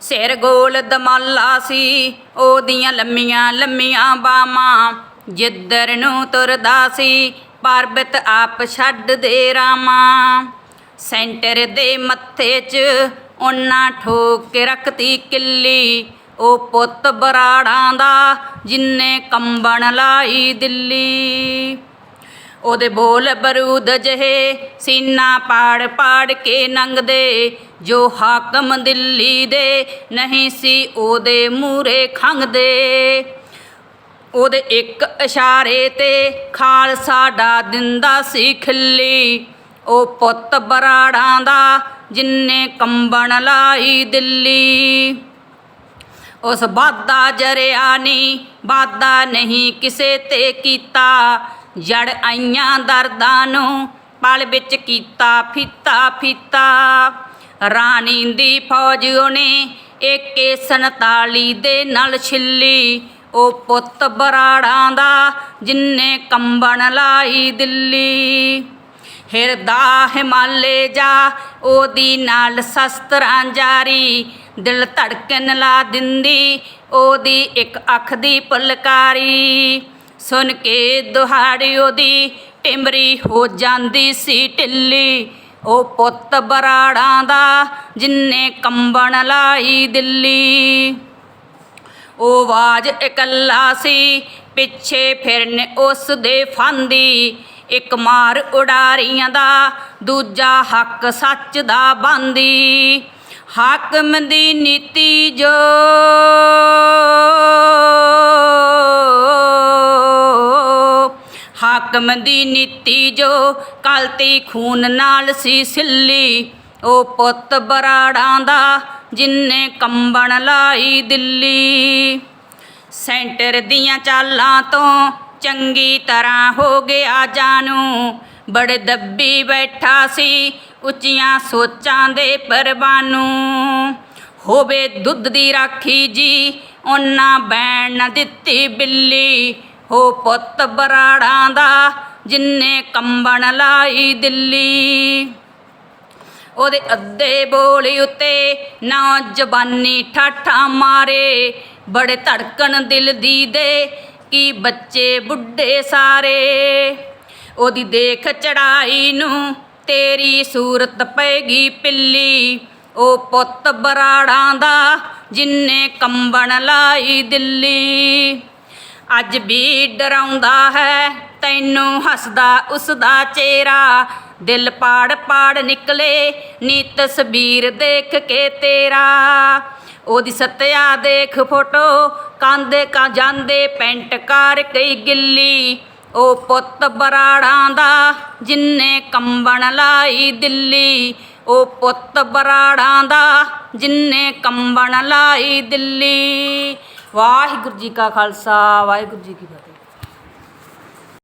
ਸਿਰ ਗੋਲ ਦਮਾਲਾ ਸੀ, ਉਹਦੀਆਂ ਲੰਮੀਆਂ ਲੰਮੀਆਂ ਬਾਹਾਂ ਜਿੱਧਰ ਨੂੰ ਤੁਰਦਾ ਸੀ, ਪਰਬਤ ਆਪ ਛੱਡ ਦੇ ਰਾਮਾ। ਸੈਂਟਰ ਦੇ ਮੱਥੇ 'ਚ ਉਹਨਾਂ ਠੋਕ ਕੇ ਰੱਖਤੀ ਕਿੱਲੀ, ਉਹ ਪੁੱਤ ਬਰਾੜਾਂ ਦਾ ਜਿੰਨੇ ਕੰਬਣ ਲਾਈ ਦਿੱਲੀ। ਉਹਦੇ ਬੋਲ ਬਰੂਦ ਜਹੇ ਸੀਨਾ ਪਾੜ ਪਾੜ ਕੇ ਨੰਗਦੇ, ਜੋ ਹਾਕਮ ਦਿੱਲੀ ਦੇ ਨਹੀਂ ਸੀ ਉਹਦੇ ਮੂਰੇ ਖੰਗਦੇ। ਉਹਦੇ ਇੱਕ ਇਸ਼ਾਰੇ ਤੇ ਖਾਲਸਾ ਡਾ ਦਿੰਦਾ ਸੀ ਖਿੱਲੀ। ਉਹ ਪੁੱਤ ਬਰਾੜਾਂ ਦਾ ਜਿੰਨੇ ਕੰਬਣ ਲਾਈ ਦਿੱਲੀ। ਉਸ ਬਾਦਾ ਜਰਿਆ ਨਹੀਂ ਬਾਦਾ ਨਹੀਂ ਕਿਸੇ ਤੇ ਕੀਤਾ। ਜੜ ਆਈਆਂ ਦਰਦਾਂ ਨੂੰ ਪਲ ਵਿੱਚ ਕੀਤਾ, ਫੀਤਾ ਫੀਤਾ। ਰਾਣੀ ਦੀ ਫੌਜ ਉਹਨੇ ਏਕੇ 47 ਦੇ ਨਾਲ ਛਿੱਲੀ। ਉਹ ਪੁੱਤ ਬਰਾੜਾਂ ਦਾ ਜਿੰਨੇ ਕੰਬਣ ਲਾਈ ਦਿੱਲੀ। ਹਿਰਦਾ ਹਿਮਾਲੇ ਜਾ, ਉਹਦੀ ਨਾਲ ਸ਼ਸਤਰਾਂ ਜਾਰੀ। ਦਿਲ ਧੜਕਣ ਲਾ ਦਿੰਦੀ, ਉਹਦੀ ਇੱਕ ਅੱਖ ਦੀ ਪੁਲਕਾਰੀ। ਸੁਣ ਕੇ ਦੁਹਾੜੀ ਉਹਦੀ ਟਿਮਰੀ ਹੋ ਜਾਂਦੀ ਸੀ ਢਿੱਲੀ। ਉਹ ਪੁੱਤ ਬਰਾੜਾਂ ਦਾ ਜਿੰਨੇ ਕੰਬਣ ਲਾਈ ਦਿੱਲੀ। ਉਹ ਆਵਾਜ਼ ਇਕੱਲਾ ਸੀ, ਪਿੱਛੇ ਫਿਰਨ ਉਸ ਦੇ ਫਾਂਦੀ। ਇੱਕ ਮਾਰ ਉਡਾਰੀਆਂ ਦਾ, ਦੂਜਾ ਹੱਕ ਸੱਚ ਦਾ ਬਾਂਦੀ। ਹਾਕਮ ਦੀ ਨੀਤੀ ਜੋ ਹਾਕਮ ਦੀ ਨੀਤੀ ਜੋ ਕਲਤੀ ਖੂਨ ਨਾਲ ਸੀ ਸਿੱਲੀ, ਉਹ ਪੁੱਤ ਬਰਾੜਾਂ ਦਾ ਜਿੰਨੇ ਕੰਬਣ ਲਾਈ ਦਿੱਲੀ। ਸੈਂਟਰ ਦੀਆਂ ਚਾਲਾਂ ਤੋਂ ਚੰਗੀ ਤਰ੍ਹਾਂ ਹੋ ਗਿਆ ਜਾਣੂ, ਬੜੇ ਦੱਬੀ ਬੈਠਾ ਸੀ ਉੱਚੀਆਂ ਸੋਚਾਂ ਦੇ ਪਰਵਾਨੂ। ਹੋਵੇ ਦੁੱਧ ਦੀ ਰਾਖੀ ਜੀ ਉਹਨਾਂ ਬੈਣ ਨਾ ਦਿੱਤੀ ਬਿੱਲੀ। ਹੋ ਪੁੱਤ ਬਰਾੜਾਂ ਦਾ, ਜਿੰਨੇ ਕੰਬਣ ਲਾਈ ਦਿੱਲੀ। ਉਹਦੇ ਅੱਧੇ ਬੋਲੀ ਉੱਤੇ ਨੌਜਵਾਨੀ ਠਾਠਾ ਮਾਰੇ। ਬੜੇ ਧੜਕਣ ਦਿਲ ਦੀ ਦੇ, ਕੀ ਬੱਚੇ ਬੁੱਢੇ ਸਾਰੇ। ਉਹਦੀ ਦੇਖ ਚੜਾਈ ਨੂੰ ਤੇਰੀ ਸੂਰਤ ਪੈਗੀ ਪਿੱਲੀ, ਉਹ ਪੁੱਤ ਬਰਾੜਾਂ ਦਾ ਜਿੰਨੇ ਕੰਬਣ ਲਾਈ ਦਿੱਲੀ। ਅੱਜ ਵੀ ਡਰਾਉਂਦਾ ਹੈ, ਤੈਨੂੰ ਹੱਸਦਾ ਉਸ ਦਾ ਚਿਹਰਾ। ਦਿਲ ਪਾੜ ਪਾੜ ਨਿਕਲੇ, ਨੀ ਤਸਵੀਰ ਦੇਖ ਕੇ ਤੇਰਾ। ਉਹਦੀ ਸਤਿਆ ਦੇਖ ਫੋਟੋ ਕਾਂਦੇ ਕਾ ਜਾਂਦੇ ਪੈਂਟ ਕਾਰ ਕਈ ਗਿੱਲੀ। ਉਹ ਪੁੱਤ ਬਰਾੜਾਂ ਦਾ ਜਿੰਨੇ ਕੰਬਣ ਲਾਈ ਦਿੱਲੀ, ਉਹ ਪੁੱਤ ਬਰਾੜਾਂ ਦਾ ਜਿੰਨੇ ਕੰਬਣ ਲਾਈ ਦਿੱਲੀ। ਵਾਹਿਗੁਰੂ ਜੀ ਕਾ ਖਾਲਸਾ, ਵਾਹਿਗੁਰੂ ਜੀ ਕੀ ਫਤਿਹ।